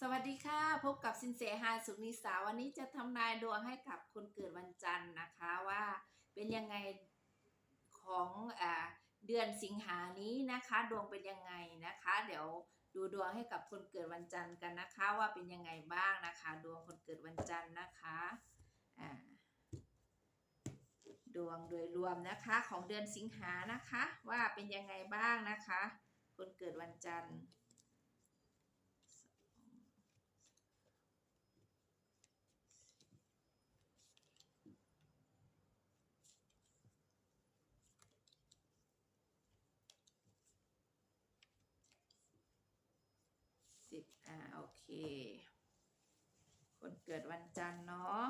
สวัสดีค่ะ พบกับสินเสฮาสุนิสาวันนี้จะทำนายดวงให้กับคนเกิดวันจันทร์นะคะว่าเป็นยังไงของอเดือนสิงหานี้นะคะ ดวงเป็นยังไงนะคะ เดี๋ยวดูดวงให้กับคนเกิดวันจันทร์กันนะคะ ว่าเป็นยังไงบ้างนะคะ ดวงคนเกิดวันจันทร์นะคะดวงโดยรวมนะคะของเดือนสิงหานะคะ ว่าเป็นยังไงบ้างนะคะ คนเกิดวันจันทร์ สิบอ่าโอ เค คนเกิดวันจันทร์เนาะ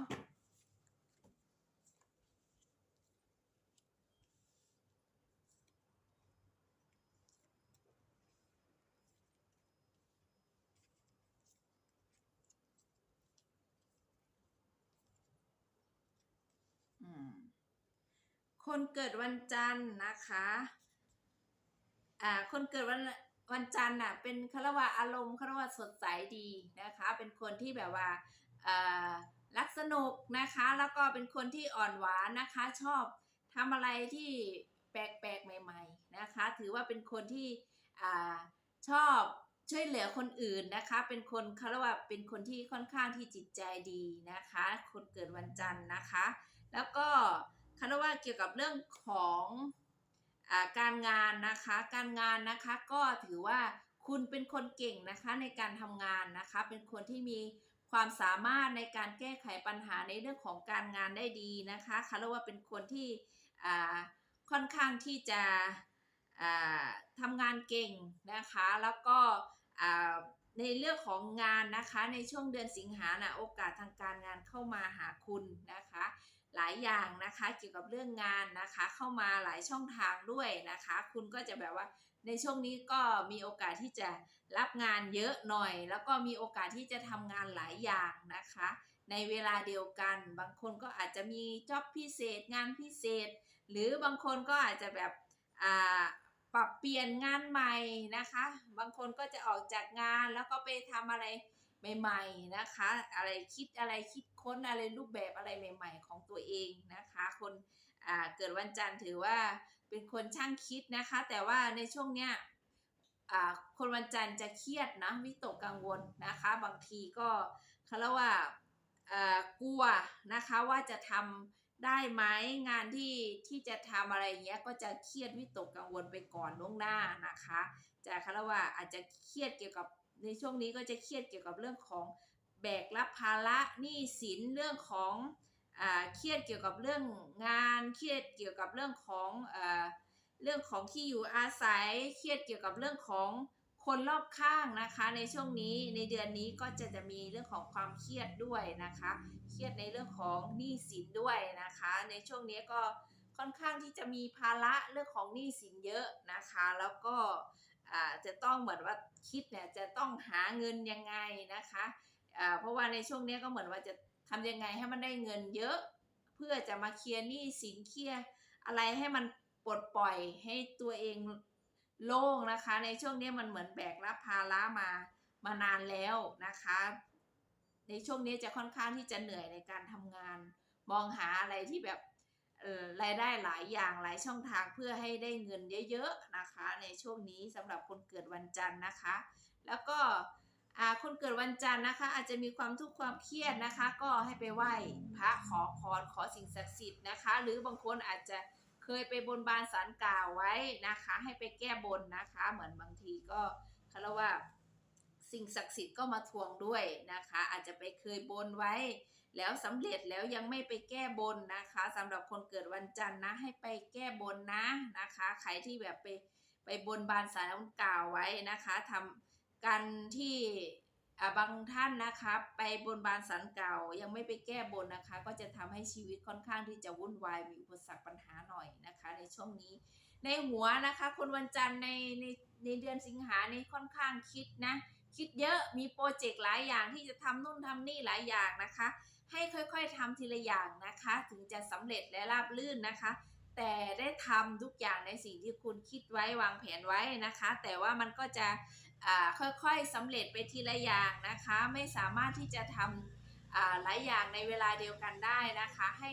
อืมคนเกิดวันจันทร์นะคะ อ่า คนเกิดวัน วันจันทร์น่ะเป็นคารวะอารมณ์คารวะสดใสดีนะคะ เป็นคนที่แบบว่ารักสนุกนะคะ แล้วก็เป็นคนที่อ่อนหวานนะคะ ชอบทำอะไรที่แปลกๆใหม่ ๆนะคะ ถือว่าเป็นคนที่อชอบช่วยเหลือคนอื่นนะคะ เป็นคนคารวะเป็นคนที่ค่อนข้างที่จิตใจดีนะคะ คนเกิดวันจันทร์นะคะ แล้วก็คารวะเกี่ยวกับเรื่องของ การงานนะคะการงานนะคะก็ถือว่าคุณเป็นคนเก่งนะคะในการทำงานนะคะ เป็นคนที่มีความสามารถในการแก้ไขปัญหาในเรื่องของการงานได้ดีนะคะคารวะเป็นคนที่ค่อนข้างที่จะทำงานเก่งนะคะ แล้วก็ในเรื่องของงานนะคะในช่วงเดือนสิงหานะโอกาสทางการงานเข้ามาหาคุณนะคะ หลายอย่างนะคะเกี่ยวกับเรื่องงานนะคะ เข้ามาหลายช่องทางด้วยนะคะ คุณก็จะแบบว่าในช่วงนี้ก็มีโอกาสที่จะรับงานเยอะหน่อย แล้วก็มีโอกาสที่จะทำงานหลายอย่างนะคะ ในเวลาเดียวกัน บางคนก็อาจจะมีจ็อบพิเศษ งานพิเศษ หรือบางคนก็อาจจะแบบอ่าปรับเปลี่ยนงานใหม่นะคะ บางคนก็จะออกจากงานแล้วก็ไปทำอะไร ใหม่ ๆนะคะ อะไรคิดอะไรคิดค้นอะไรรูปแบบอะไรใหม่ ๆ ของตัวเองนะคะ คนเกิดวันจันทร์ถือว่าเป็นคนช่างคิดนะคะ แต่ว่าในช่วงเนี้ยคนวันจันทร์จะเครียดนะวิตกกังวลนะคะ บางทีก็เขาเรียกว่ากลัวนะคะว่าจะทำได้ไหมงานที่ที่จะทำอะไรเงี้ยก็จะเครียดวิตกกังวลไปก่อนล่วงหน้านะคะ จะเขาเรียกว่าอาจจะเครียดเกี่ยวกับ ในช่วงนี้ก็จะเครียดเกี่ยวกับเรื่องของแบกรับภาระหนี้สินเรื่องของเครียดเกี่ยวกับเรื่องงานเครียดเกี่ยวกับเรื่องของเรื่องของที่อยู่อาศัยเครียดเกี่ยวกับเรื่องของคนรอบข้างนะคะ ในช่วงนี้ในเดือนนี้ก็จะจะมีเรื่องของความเครียดด้วยนะคะ เครียดในเรื่องของหนี้สินด้วยนะคะ ในช่วงนี้ก็ค่อนข้างที่จะมีภาระเรื่องของหนี้สินเยอะนะคะ แล้วก็ จะต้องเหมือนว่าคิดเนี่ยจะต้องหาเงินยังไงนะคะเพราะว่าในช่วงนี้ก็เหมือนว่าจะทำยังไงให้มันได้เงินเยอะ เพื่อจะมาเคลียร์หนี้สินเคลียร์อะไรให้มันปลดปล่อยให้ตัวเองโล่งนะคะ ในช่วงนี้มันเหมือนแบกรับภาระมามานานแล้วนะคะ ในช่วงนี้จะค่อนข้างที่จะเหนื่อยในการทำงาน มองหาอะไรที่แบบ รายได้หลายอย่างหลายช่องทางเพื่อให้ได้เงินเยอะๆนะคะ ในช่วงนี้สำหรับคนเกิดวันจันทร์นะคะ แล้วก็คนเกิดวันจันทร์นะคะ อาจจะมีความทุกข์ความเครียดนะคะ ก็ให้ไปไหว้พระขอพรขอสิ่งศักดิ์สิทธิ์นะคะ หรือบางคนอาจจะเคยไปบนบานสารกล่าวไว้นะคะ ให้ไปแก้บนนะคะ เหมือนบางทีก็เขาเรียกว่าสิ่งศักดิ์สิทธิ์ก็มาทวงด้วยนะคะ อาจจะไปเคยบนไว้ แล้วสำเร็จแล้วยังไม่ไปแก้บนนะคะสำหรับคนเกิดวันจันทร์นะให้ไปแก้บนนะนะคะ ใครที่แบบไปไปบนบานสารกล่าวไว้นะคะทำการที่อ่าบางท่านนะคะไปบนบานสารกล่าวยังไม่ไปแก้บนนะคะ ก็จะทำให้ชีวิตค่อนข้างที่จะวุ่นวายมีอุปสรรคปัญหาหน่อยนะคะ ในช่วงนี้ ในหัวนะคะคนวันจันทร์ในในในเดือนสิงหานี่ค่อนข้างคิดนะ คิดเยอะมีโปรเจกต์หลายอย่างที่จะทำนู่นทำนี่หลายอย่างนะคะ ให้ค่อยๆทำทีละอย่างนะคะ ถึงจะสำเร็จและราบรื่นนะคะ แต่ได้ทำทุกอย่างในสิ่งที่คุณคิดไว้วางแผนไว้นะคะ แต่ว่ามันก็จะค่อยๆสำเร็จไปทีละอย่างนะคะ ไม่สามารถที่จะทำอ่าหลายอย่างในเวลาเดียวกันได้นะคะ ให้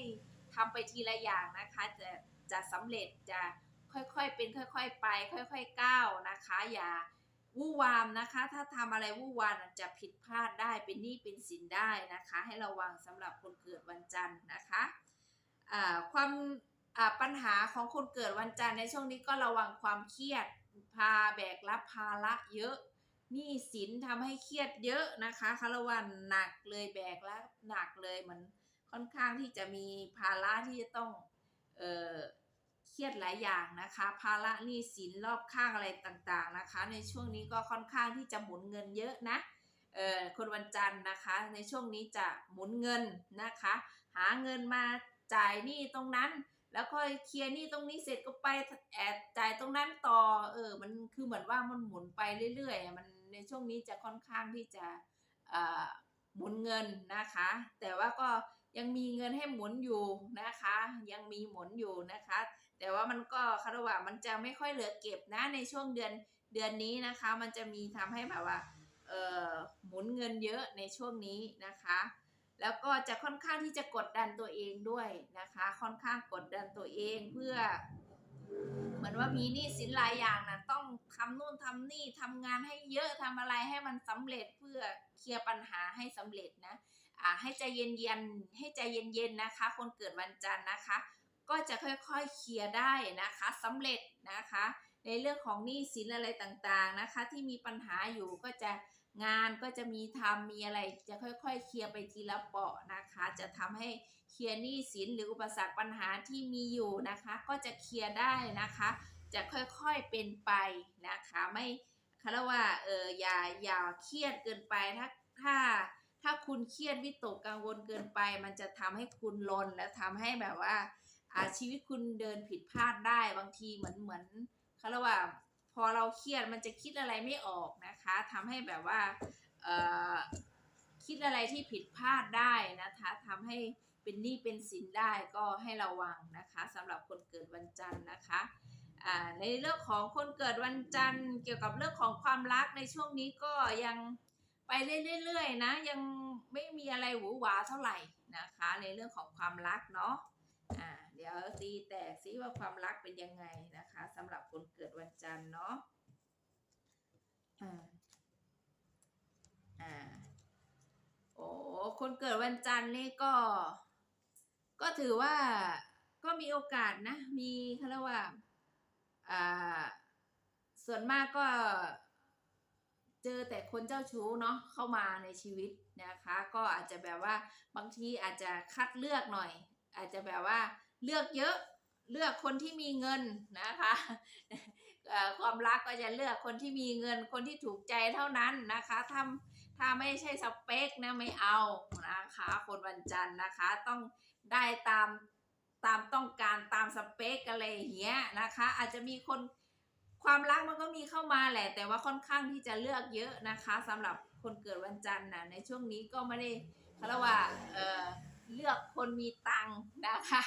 ทำไปทีละอย่างนะคะจะจะสำเร็จจะค่อยๆเป็นค่อย ๆ ไป ค่อย ๆ ก้าวนะคะ อย่า วู่วามนะคะ ถ้าทำอะไรวู่วามจะผิดพลาดได้เป็นหนี้เป็นสินได้นะคะ ให้ระวังสำหรับคนเกิดวันจันทร์นะคะความปัญหาของคนเกิดวันจันทร์ในช่วงนี้ก็ระวังความเครียดพาแบกรับภาระเยอะหนี้สินทำให้เครียดเยอะนะคะคารวันหนักเลยแบกรับหนักเลยมันค่อนข้างที่จะมีภาระที่จะต้องเอ่อ เครียดหลายอย่างนะคะ ภาระหนี้สินรอบข้างอะไรต่างๆนะคะ ในช่วงนี้ก็ค่อนข้างที่จะหมุนเงินเยอะนะเอ่อคนวันจันทร์นะคะ ในช่วงนี้จะหมุนเงินนะคะ หาเงินมาจ่ายหนี้ตรงนั้น แล้วค่อยเคลียร์หนี้ตรงนี้เสร็จก็ไปแอบจ่ายตรงนั้นต่อเออมันคือเหมือนว่ามันหมุนไปเรื่อยๆมันในช่วงนี้จะค่อนข้างที่จะเอ่อหมุนเงินนะคะ แต่ว่าก็ยังมีเงินให้หมุนอยู่นะคะ ยังมีหมุนอยู่นะคะ แต่ว่ามันก็คาดว่ามันจะไม่ค่อยเหลือเก็บนะในช่วงเดือนเดือนนี้นะคะ มันจะมีทำให้แบบว่าเออหมุนเงินเยอะในช่วงนี้นะคะ แล้วก็จะค่อนข้างที่จะกดดันตัวเองด้วยนะคะ ค่อนข้างกดดันตัวเองเพื่อ เหมือนว่ามีหนี้สินหลายอย่างนะต้องทำนู่นทำนี่ทำงานให้เยอะทำอะไรให้มันสำเร็จเพื่อเคลียร์ปัญหาให้สำเร็จนะอ่าให้ใจเย็นๆให้ใจเย็นๆนะคะ คนเกิดวันจันทร์นะคะ ก็จะค่อยๆเคลียร์ได้นะคะสำเร็จนะคะ ในเรื่องของหนี้สินอะไรต่างๆนะคะ ที่มีปัญหาอยู่ก็จะงานก็จะมีทำมีอะไรจะค่อยๆ เคลียร์ไปทีละเปาะนะคะ จะทำให้เคลียร์หนี้สินหรืออุปสรรคปัญหาที่มีอยู่นะคะ ก็จะเคลียร์ได้นะคะ จะค่อยๆเป็นไปนะคะไม่คาดว่าเอออย่าอย่าเครียดเกินไปถ้าถ้าถ้าคุณเครียดวิตกกังวลเกินไป มันจะทำให้คุณลนและทำให้แบบว่า อาชีวิตคุณเดินผิดพลาดได้บางทีเหมือนเหมือนเขาเรียกว่าพอเราเครียดมันจะคิดอะไรไม่ออกนะคะทำให้แบบว่าคิดอะไรที่ผิดพลาดได้นะคะทำให้เป็นหนี้เป็นสินได้ก็ให้ระวังนะคะสำหรับคนเกิดวันจันทร์นะคะในเรื่องของคนเกิดวันจันทร์เกี่ยวกับเรื่องของความรักในช่วงนี้ก็ยังไปเรื่อยๆนะยังไม่มีอะไรหวือหวาเท่าไหร่นะคะ ในเรื่องของความรักเนาะอ่า เดี๋ยวตีแตกซิว่าความรักเป็นยังไงนะคะสำหรับคนเกิดวันจันทร์เนาะอ่าอ่าโอ้คนเกิดวันจันทร์นี่ก็ ก็ถือว่าก็มีโอกาสนะ มีเขาเรียกว่าอ่าส่วนมากก็เจอแต่คนเจ้าชู้เนาะเข้ามาในชีวิตนะคะ ก็อาจจะแบบว่าบางทีอาจจะคัดเลือกหน่อย อาจจะแบบว่า เลือกเยอะเลือกคนที่มีเงินนะคะความรักก็จะเลือกคนที่มีเงินคนที่ถูกใจเท่านั้นนะคะถ้าถ้าไม่ใช่สเปคนะไม่เอานะคะ คนวันจันทร์นะคะต้องได้ตามตามต้องการตามสเปคอะไรอย่างเงี้ยนะคะ อาจจะมีคนความรักมันก็มีเข้ามาแหละ แต่ว่าค่อนข้างที่จะเลือกเยอะนะคะสำหรับคนเกิดวันจันทร์นะในช่วงนี้ก็ไม่ได้เขาเรียกว่าเออ เลือกคนมีตังค์นะคะ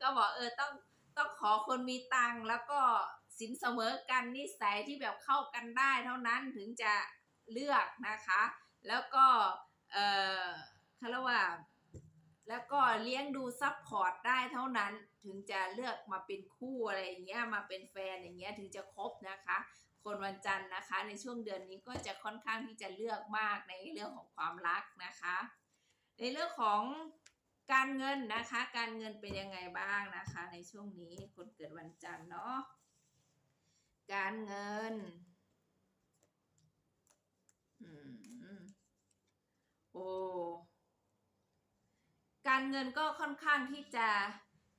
ก็บอกเออต้องต้องขอคนมีตังค์แล้วก็สินเสมอกันนิสัยที่แบบเข้ากันได้เท่านั้นถึงจะเลือกนะคะ แล้วก็เออเขาเรียกว่าแล้วก็เลี้ยงดูซัพพอร์ตได้เท่านั้นถึงจะเลือกมาเป็นคู่อะไรอย่างเงี้ยมาเป็นแฟนอย่างเงี้ยถึงจะครบนะคะ คนวันจันทร์นะคะ ในช่วงเดือนนี้ก็จะค่อนข้างที่จะเลือกมากในเรื่องของความรักนะคะ ในเรื่องของ การเงินนะคะ การเงินเป็นยังไงบ้างนะคะ ในช่วงนี้คนเกิดวันจันทร์เนาะการเงินอโอ้การเงินก็ค่อนข้างที่จะ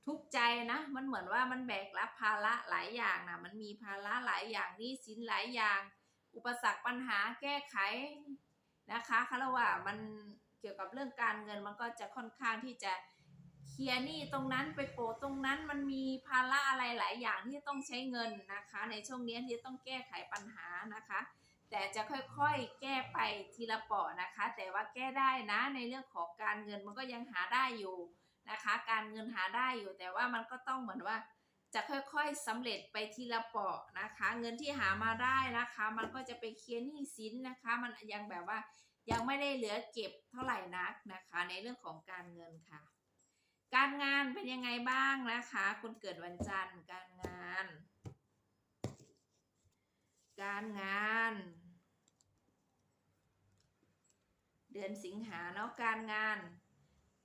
ทุกข์ใจนะ มันเหมือนว่ามันแบกรับภาระหลายอย่างนะมันมีภาระหลายอย่างนี้สินหลายอย่าง อุปสรรคปัญหาแก้ไขนะคะคารว่ามัน เกี่ยวกับเรื่องการเงินมันก็จะค่อนข้างที่จะเคลียร์หนี้ตรงนั้นไปโปะตรงนั้นมันมีภาระอะไรหลายอย่างที่ต้องใช้เงินนะคะ ในช่วงนี้ที่ต้องแก้ไขปัญหานะคะ แต่จะค่อยๆแก้ไปทีละเปาะนะคะ แต่ว่าแก้ได้นะในเรื่องของการเงินมันก็ยังหาได้อยู่นะคะ การเงินหาได้อยู่แต่ว่ามันก็ต้องเหมือนว่า จะค่อยๆสำเร็จไปทีละเปาะนะคะ เงินที่หามาได้นะคะ มันก็จะไปเคลียร์หนี้สินนะคะ มันยังแบบว่า ยังไม่ได้เหลือเก็บเท่าไหร่นักนะคะ ในเรื่องของการเงินค่ะ การงานเป็นยังไงบ้างนะคะ คนเกิดวันจันทร์การงาน การงาน เดือนสิงหาเนาะการงาน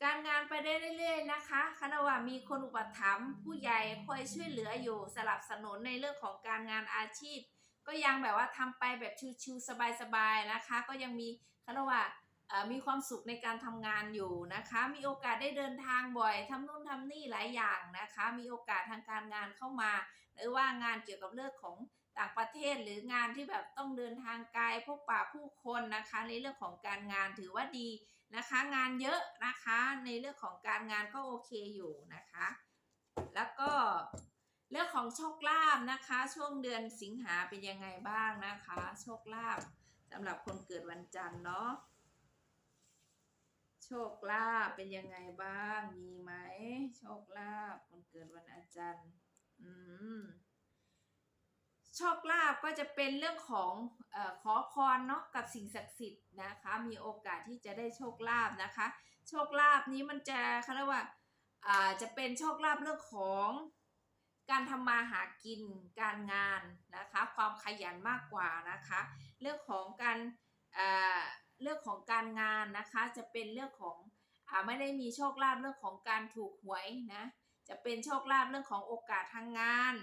การงานไปได้เรื่อยๆนะคะคณะว่ามีคนอุปถัมภ์ผู้ใหญ่คอยช่วยเหลืออยู่สลับสนุนในเรื่องของการงานอาชีพ ก็ยังแบบว่าทำไปแบบชิวๆสบายๆนะคะ ก็ยังมี คณะว่ามีความสุขในการทำงานอยู่นะคะ มีโอกาสได้เดินทางบ่อยทำนู่นทำนี่หลายอย่างนะคะ มีโอกาสทางการงานเข้ามา หรือว่างานเกี่ยวกับเรื่องของต่างประเทศหรืองานที่แบบต้องเดินทางไกลพบปะผู้คนนะคะ ในเรื่องของการงานถือว่าดีนะคะ งานเยอะนะคะในเรื่องของการงานก็โอเคอยู่นะคะ แล้วก็เรื่องของโชคลาภนะคะ ช่วงเดือนสิงหาเป็นยังไงบ้างนะคะ โชคลาภ สำหรับคนเกิดวันจันทร์เนาะโชคลาภเป็นยังไงบ้างมีไหมโชคลาภคนเกิดวันอาจารย์อืมโชคลาภก็จะเป็นเรื่องของอขอพรเนาะกับสิ่งศักดิ์สิทธิ์นะคะ มีโอกาสที่จะได้โชคลาภนะคะ โชคลาภนี้มันจะเขาเรียกว่าอ่าจะเป็นโชคลาภเรื่องของการทำมาหากินการงานนะคะ ความขยันมากกว่านะคะ เรื่องของการเรื่องของการงานนะคะจะเป็นเรื่องของอไม่ได้มีโชคลาภเรื่องของการถูกหวยนะจะเป็นโชคลาภเรื่องของโอกาสทางงาน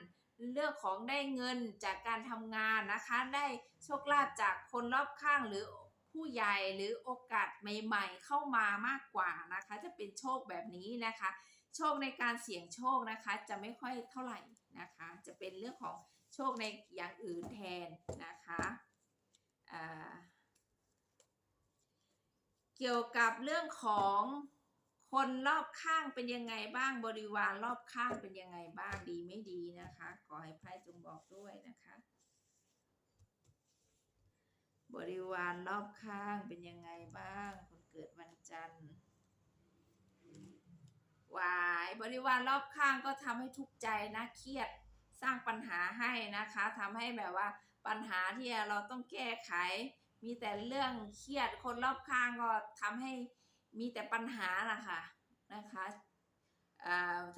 เรื่องของได้เงินจากการทำงานนะคะ ได้โชคลาภจากคนรอบข้างหรือผู้ใหญ่หรือโอกาสใหม่ ๆ เข้ามามากกว่านะคะ จะเป็นโชคแบบนี้นะคะ โชคในการเสี่ยงโชคนะคะ จะไม่ค่อยเท่าไหร่นะคะ จะเป็นเรื่องของโชคในอย่างอื่นแทนนะคะ เกี่ยวกับเรื่องของคนรอบข้างเป็นยังไงบ้างบริวารรอบข้างเป็นยังไงบ้างดีไม่ดีนะคะ ขอให้ไพ่จงบอกด้วยนะคะ บริวารรอบข้างเป็นยังไงบ้าง คนเกิดวันจันทร์วายบริวารรอบข้างก็ทำให้ทุกข์ใจนะเครียดสร้างปัญหาให้นะคะทำให้แบบว่า ปัญหาที่เราต้องแก้ไข มีแต่เรื่องเครียดคนรอบข้างก็ทำให้มีแต่ปัญหานะคะนะคะ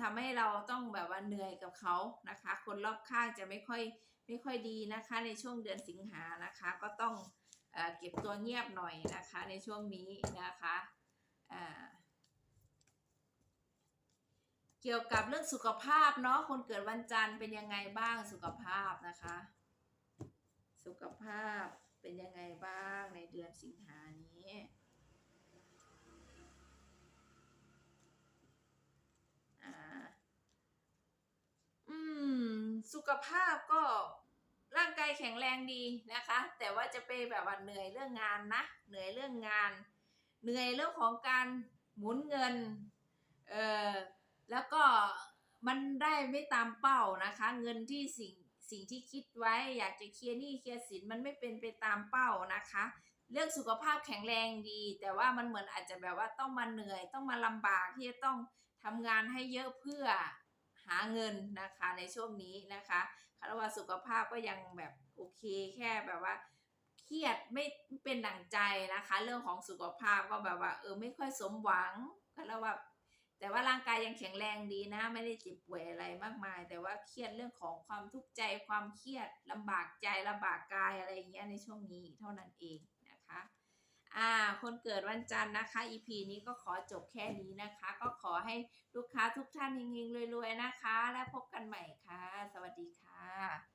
ทำให้เราต้องแบบว่าเหนื่อยกับเขานะคะ คนรอบข้างจะไม่ค่อยไม่ค่อยดีนะคะ ในช่วงเดือนสิงหานะคะ ก็ต้องเอเก็บตัวเงียบหน่อยนะคะ ในช่วงนี้นะคะเกี่ยวกับเรื่องสุขภาพเนาะคนเกิดวันจันทร์เป็นยังไงบ้างสุขภาพนะคะ สุขภาพเป็นยังไงบ้างในเดือนสิงหานี้ อืม สุขภาพก็ร่างกายแข็งแรงดีนะคะ แต่ว่าจะไปแบบว่าเหนื่อยเรื่องงานนะ เหนื่อยเรื่องงาน เหนื่อยเรื่องของการหมุนเงิน เออแล้วก็มันได้ไม่ตามเป้านะคะ เงินที่สิ่ง สิ่งที่คิดไว้อยากจะเคลียร์หนี้เคลียร์สินมันไม่เป็นไปตามเป้านะคะ เรื่องสุขภาพแข็งแรงดี แต่ว่ามันเหมือนอาจจะแบบว่าต้องมาเหนื่อย ต้องมาลำบากที่จะต้องทำงานให้เยอะเพื่อหาเงินนะคะในช่วงนี้นะคะคารว่าสุขภาพก็ยังแบบโอเคแค่แบบว่าเครียดไม่เป็นดั่งใจนะคะ เรื่องของสุขภาพก็แบบว่าเออไม่ค่อยสมหวังคารว่า แต่ว่าร่างกายยังแข็งแรงดีนะ ไม่ได้เจ็บป่วยอะไรมากมาย แต่ว่าเครียดเรื่องของความทุกข์ใจความเครียดลำบากใจลำบากกายอะไรอย่างเงี้ยในช่วงนี้เท่านั้นเองนะคะอ่าคนเกิดวันจันทร์นะคะ EP นี้ก็ขอจบแค่นี้นะคะ ก็ขอให้ลูกค้าทุกท่านเฮงๆรวยๆนะคะ และพบกันใหม่ค่ะ สวัสดีค่ะ